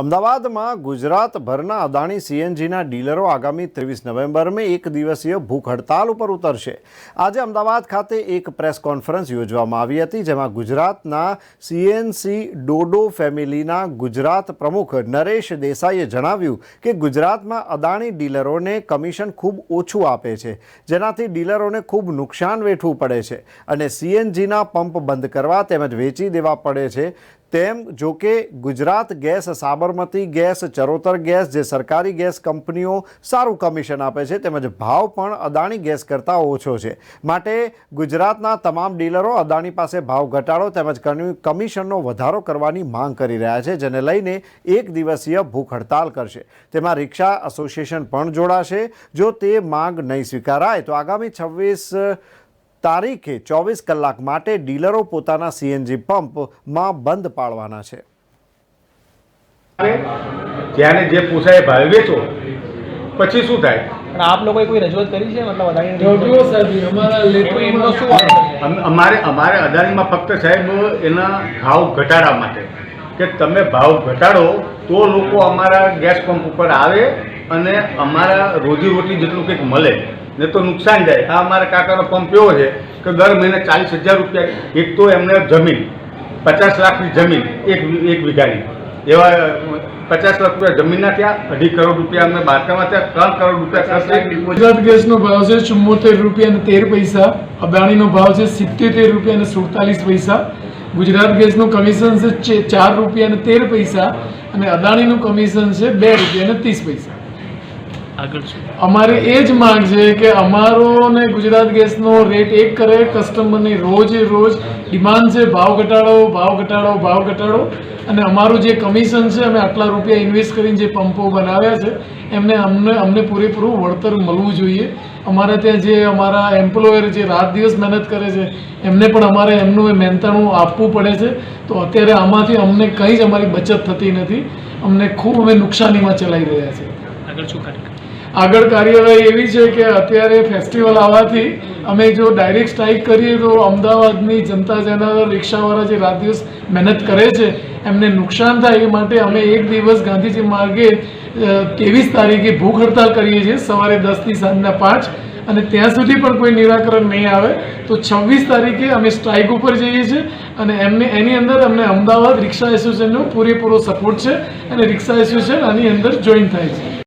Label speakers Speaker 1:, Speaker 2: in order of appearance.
Speaker 1: અમદાવાદમાં ગુજરાતભરના અદાણી સીએનજીના ડીલરો આગામી ત્રેવીસ નવેમ્બરમાં એક દિવસીય ભૂખ હડતાલ ઉપર ઉતરશે. આજે અમદાવાદ ખાતે એક પ્રેસ કોન્ફરન્સ યોજવામાં આવી હતી, જેમાં ગુજરાતના સીએનસી ડોડો ફેમિલીના ગુજરાત પ્રમુખ નરેશ દેસાઈએ જણાવ્યું કે ગુજરાતમાં અદાણી ડીલરોને કમિશન ખૂબ ઓછું આપે છે, જેનાથી ડીલરોને ખૂબ નુકસાન વેઠવું પડે છે અને સીએનજીના પંપ બંધ કરવા તેમજ વેચી દેવા પડે છે. તેમ જો કે Gujarat gas, Sabarmati gas, Charotar gas જે સરકારી ગેસ કંપનીઓ સારું કમિશન આપે છે, તેમજ ભાવ પણ અદાણી ગેસ કરતાં ઓછો છે. માટે ગુજરાતના તમામ ડીલરો અદાણી પાસે ભાવ ઘટાડો તેમજ કમિ- કમિશનનો વધારો કરવાની માંગ કરી રહ્યા છે, જેને લઈને એક દિવસીય ભૂખ હડતાલ કરશે. તેમાં રિક્ષા એસોસિએશન પણ જોડાશે. જો તે માંગ નહીં સ્વીકારાય, તો આગામી છવ્વીસ તારીખે ચોવીસ કલાક માટે ડીલરો પોતાના સીએનજી પંપમાં બંધ પાડવાના છે.
Speaker 2: જ્યારે જે પૂછાય ભાવ વેચો. પછી શું થાય?
Speaker 3: પણ આપ લોકોએ કોઈ રજૂઆત કરી છે? મતલબ અદાણી
Speaker 4: અમારે
Speaker 2: અમારે અદાણીમાં ફક્ત સાહેબ એના ભાવ ઘટાડા માટે. કે તમે ભાવ ઘટાડો તો લોકો અમારા ગેસ પંપ ઉપર આવે અને અમારા રોજીરોટી જેટલું કંઈક મળે. ને તો નુકસાન જાય. આ અમારા કાકાનો પંપ એવો છે કે દર મહિને ચાલીસ હજાર રૂપિયા એક તો એમને જમીન પચાસ લાખની જમીન એક એક વીઘાની. એવા પચાસ લાખ રૂપિયા જમીનના ત્યાં અઢી કરોડ રૂપિયા અમને બાંધકામમાં ત્યાં ત્રણ કરોડ રૂપિયા
Speaker 4: ગુજરાત ગેસનો ભાવ છે ચુમ્મોતેર રૂપિયા અને તેર પૈસા અદાણીનો ભાવ છે સિત્તેર રૂપિયા અને સુડતાલીસ પૈસા. ગુજરાત ગેસનું કમિશન છે ચાર રૂપિયા અને તેર પૈસા અને અદાણીનું કમિશન છે બે રૂપિયા અને ત્રીસ પૈસા. અમારે એ જ માંગ છે કે અમારો ને ગુજરાત ગેસનો રેટ એક કરે કસ્ટમરની રોજે રોજ ડિમાન્ડ છે ભાવ ઘટાડો ભાવ ઘટાડો ભાવ ઘટાડો. અને અમારું જે કમિશન છે અમે આટલા રૂપિયા ઇન્વેસ્ટ કરીને જે પંપો બનાવ્યા છે એમને અમને અમને પૂરેપૂરું વળતર મળવું જોઈએ. અમારે ત્યાં જે અમારા એમ્પ્લોયર જે રાત દિવસ મહેનત કરે છે એમને પણ અમારે એમનું એ મહેનતાણું આપવું પડે છે. તો અત્યારે આમાંથી અમને કંઈ જ અમારી બચત થતી નથી. અમને ખૂબ અમે નુકસાનીમાં ચલાવી રહ્યા છીએ
Speaker 3: આગળ શું કાર્યક્રમ?
Speaker 4: આગળ કાર્યવાહી એવી છે કે અત્યારે ફેસ્ટિવલ આવવાથી અમે જો ડાયરેક્ટ સ્ટ્રાઇક કરીએ તો અમદાવાદની જનતા જનાર રિક્ષાવાળા જે રાત દિવસ મહેનત કરે છે, એમને નુકસાન થાય એ માટે અમે એક દિવસ ગાંધીજી માર્ગે ત્રેવીસ તારીખે ભૂખ હડતાલ કરીએ છીએ, સવારે દસથી સાંજના પાંચ, અને ત્યાં સુધી પણ કોઈ નિરાકરણ નહીં આવે. તો છવ્વીસ તારીખે અમે સ્ટ્રાઇક ઉપર જઈએ છીએ, અને એમને, એની અંદર અમને અમદાવાદ રિક્ષા એસોસિએશનનો પૂરેપૂરો સપોર્ટ છે, અને રિક્ષા એસોસિએશન આની અંદર જોઈન થાય છે.